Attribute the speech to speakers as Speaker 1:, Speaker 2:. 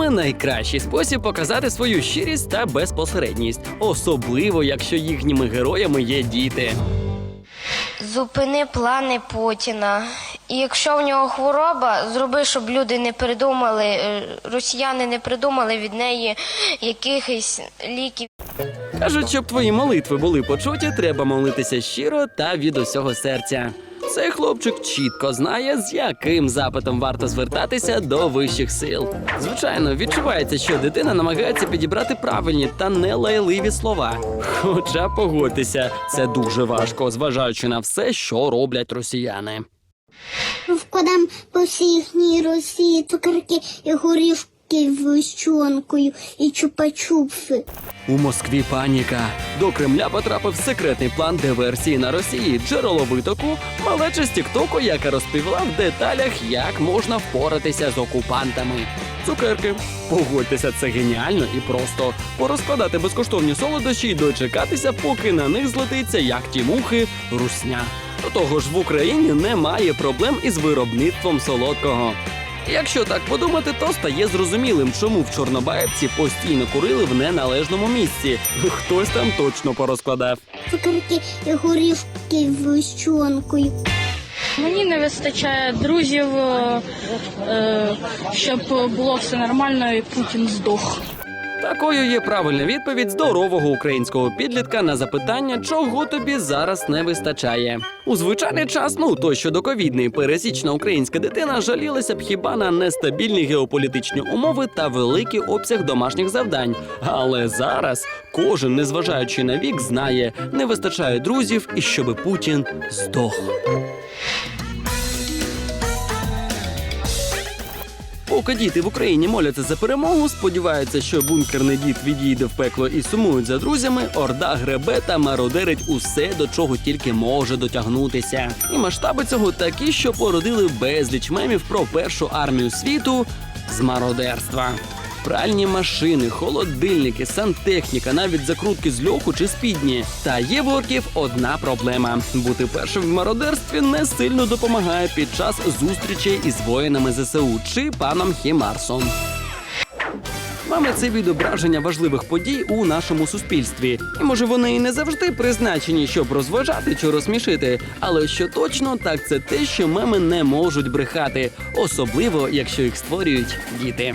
Speaker 1: меми найкращий спосіб показати свою щирість та безпосередність, особливо якщо їхніми героями є діти.
Speaker 2: Зупини плани Путіна. І якщо в нього хвороба, зроби, щоб люди не придумали, е, росіяни не придумали від неї якихось ліків.
Speaker 1: Кажуть, щоб твої молитви були почуті, треба молитися щиро та від усього серця. Цей хлопчик чітко знає, з яким запитом варто звертатися до вищих сил. Звичайно, відчувається, що дитина намагається підібрати правильні та нелайливі слова. Хоча погодьтеся, це дуже важко, зважаючи на все, що роблять росіяни.
Speaker 3: Вкладам по всій їхній Росії цукерки і горівки з вищонкою і чупа-чупси.
Speaker 1: У Москві паніка. До Кремля потрапив секретний план диверсії на Росії. Джерело витоку малеча з Тіктоку, яка розповіла в деталях, як можна впоратися з окупантами. Цукерки. Погодьтеся, це геніально і просто порозкладати безкоштовні солодощі і дочекатися, поки на них злетиться, як ті мухи, русня. До того ж, в Україні немає проблем із виробництвом солодкого. Якщо так подумати, то стає зрозумілим, чому в Чорнобаївці постійно курили в неналежному місці. Хтось там точно порозкладав.
Speaker 3: І горівки з вищонкою.
Speaker 4: Мені не вистачає друзів, е, е, щоб було все нормально і Путін здох.
Speaker 1: Такою є правильна відповідь здорового українського підлітка на запитання, чого тобі зараз не вистачає. У звичайний час, ну той що доковідний, пересічна українська дитина жалілася б хіба на нестабільні геополітичні умови та великий обсяг домашніх завдань. Але зараз кожен, незважаючи на вік, знає, не вистачає друзів і щоби Путін здох. Поки діти в Україні моляться за перемогу, сподіваються, що бункерний дід відійде в пекло і сумують за друзями. Орда гребе та мародерить усе, до чого тільки може дотягнутися. І масштаби цього такі, що породили безліч мемів про першу армію світу з мародерства. Пральні машини, холодильники, сантехніка, навіть закрутки з льоху чи спідні. Та є в орків одна проблема: бути першим в мародерстві не сильно допомагає під час зустрічей із воїнами ЗСУ чи паном Хімарсом. Мами це відображення важливих подій у нашому суспільстві. І може вони і не завжди призначені, щоб розважати чи розсмішити. Але що точно, так це те, що меми не можуть брехати, особливо якщо їх створюють діти.